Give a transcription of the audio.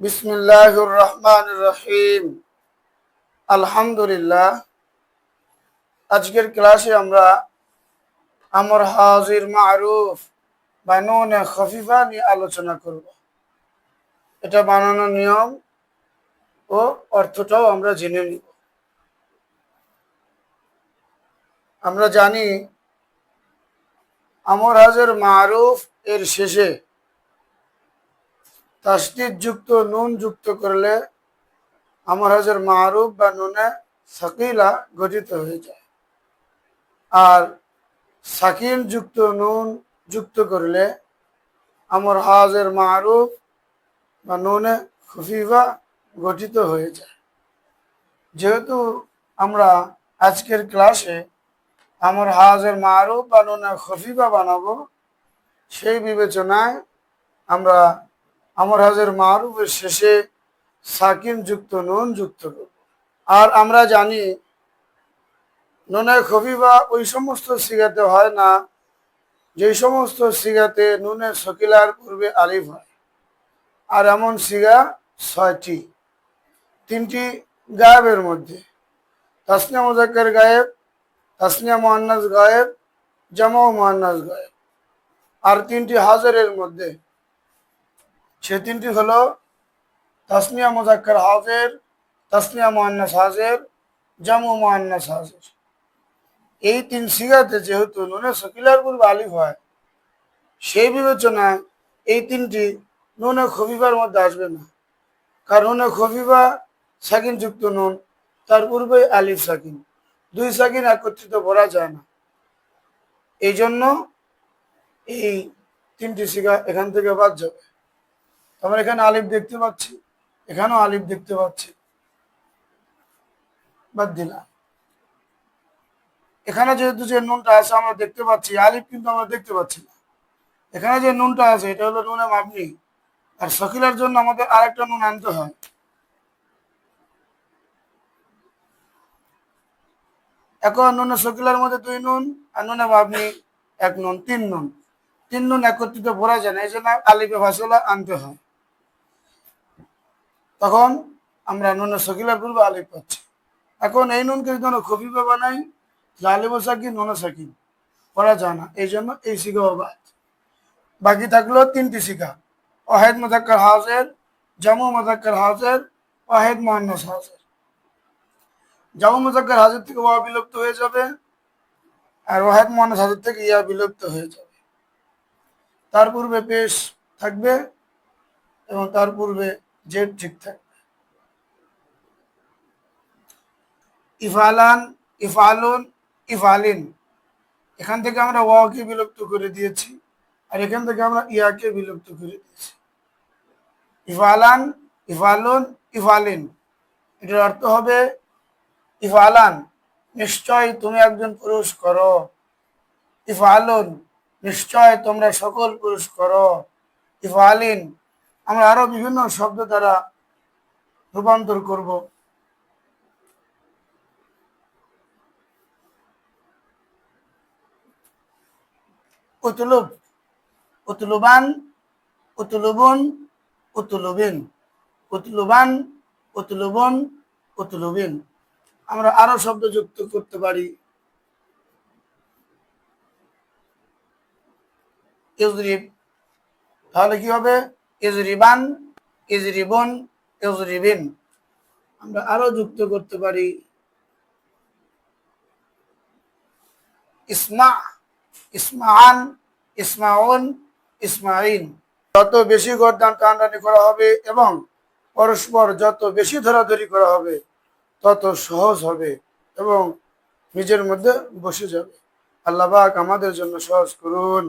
বিসমিল্লাহির রহমানির রহিম আলহামদুলিল্লাহ। আজকের ক্লাসে আমরা আমর হাজির মারুফ বা নুনে খফিফা নিয়ে আলোচনা করব। এটা বানানোর নিয়ম ও অর্থটাও আমরা জেনে নিব। আমরা জানি, আমর হাজের মারুফ এর শেষে তাসদিদ যুক্ত নুন যুক্ত করলে আমার হাজার মারুফ বা নুনে সাকিলা গঠিত হয়ে যায়। আর সাকিন যুক্ত নুন যুক্ত করলে আমার হাজের মারুফ বা নুনে খুফিফা গঠিত হয়ে যায়। যেহেতু আমরা আজকের ক্লাসে আমার হাজের মারুফ বা নুনে খফিফা বানাবো, সেই বিবেচনায় আমরা আমার হাজের মারুফের শেষে সাকিম যুক্ত, নুন যুক্ত আর আমরা জানি, নুনে খফিফা ওই সমস্ত সিগাতে হয় না, যেই সমস্ত সিগাতে নুনে শকিলার পূর্বে আলিফ হয়। আর এমন সিগা ছয়টি, তিনটি গায়েবের মধ্যে। তাসনিয়া মুজাক্কার গায়েব, তাসনিয়া মোহান্নাস গায়েব জামা মোহান্নাস গায়েব। আর তিনটি হাজারের মধ্যে সে তিনটি হলো তাসনিয়া মুজাক্কার হাজের তাসনিয়া মোহান্নাস হাজের জামু মোহান্নাস হাজের এই তিন সিগাতে যেহেতু নুনে শকিলার পূর্বে আলিফ হয়, সেই বিবেচনায় এই তিনটি নুনে খফিফার মধ্যে আসবে না। কারণ নুনে খফিফা সাকিন যুক্ত নুন, তার পূর্বে আলিফ সাকিন। দুই সাকিন একত্রিত করা যায় না। এই জন্য এই তিনটি সিগা এখান থেকে বাদ যাবে। আমরা এখানে আলিফ দেখতে পাচ্ছি, এখানেও আলিফ দেখতে পাচ্ছি। বাদ দিলাম। এখানে যেহেতু যে নুনটা আছে, আমরা দেখতে পাচ্ছি, আলিফ কিন্তু আমরা দেখতে পাচ্ছি না। এখানে যে নুনটা আছে, এটা হলো নুনে মাপনি। আর শকিলার জন্য আমাদের আরেকটা নুন আনতে হয়। এখন নুনে শকিলার মধ্যে দুই নুন আর নুনে মাপনি এক নুন, তিন নুন। তিন নুন একত্রিত ভরা যায় না, এই জন্য আলিফে ভাসলা আনতে হয়। তখন আমরা নুনের শকিলার পূর্বে আলিফ পাচ্ছি। এখন এই নুনকে যদি আমরা খফিফা বানাই আলিফ সাকিন নুন সাকিন পড়া যায় না। এই জন্য এই শিখাও বাদ বাকি থাকল তিনটি শিখা। ওয়াহেদ মুজাক্কার হাউসের জামু মুজাক্কার হাউসের ওয়াহেদ মোহান্নাস হাউসের জামু মুজাক্কার হাজের থেকে ওয়া বিলুপ্ত হয়ে যাবে আর ওয়াহেদ মোহান্নাস হাজের থেকে ইয়া বিলুপ্ত হয়ে যাবে। তার পূর্বে পেশ থাকবে এবং তার পূর্বে জেড ঠিক থাকবে ইফালান, ইফালুন, ইফালিন। এখান থেকে আমরা ওয়াকে বিলুপ্ত করে দিয়েছি, আর এখান থেকে আমরা ইয়াকে বিলুপ্ত করে দিয়েছি। ইফালান, ইফালুন, ইফালিন। এটার অর্থ হবে, ইফালান, নিশ্চয় তুমি একজন পুরুষ করো। ইফালুন, নিশ্চয় তোমরা সকল পুরুষ করো। ইফালিন আমরা আরও বিভিন্ন শব্দ দ্বারা রূপান্তর করব। উতলুব, উতলুবান, উতলুবুন, উতলুবিন। উতলুবান, উতলুবুন, উতলুবিন। আমরা আরও শব্দ যুক্ত করতে পারি। তাহলে কি হবে? ইজরিবান, ইজরিবন, ইজরিবিন। আমরা আরও যুক্ত করতে পারি। ইসমা ইসমান ইসমাউন ইসমাইন যত বেশি গরদান টানটানি করা হবে এবং পরস্পর যত বেশি ধরাধরি করা হবে, তত সহজ হবে এবং নিজের মধ্যে বসে যাবে। আল্লাহ পাক আমাদের জন্য সহজ করুন।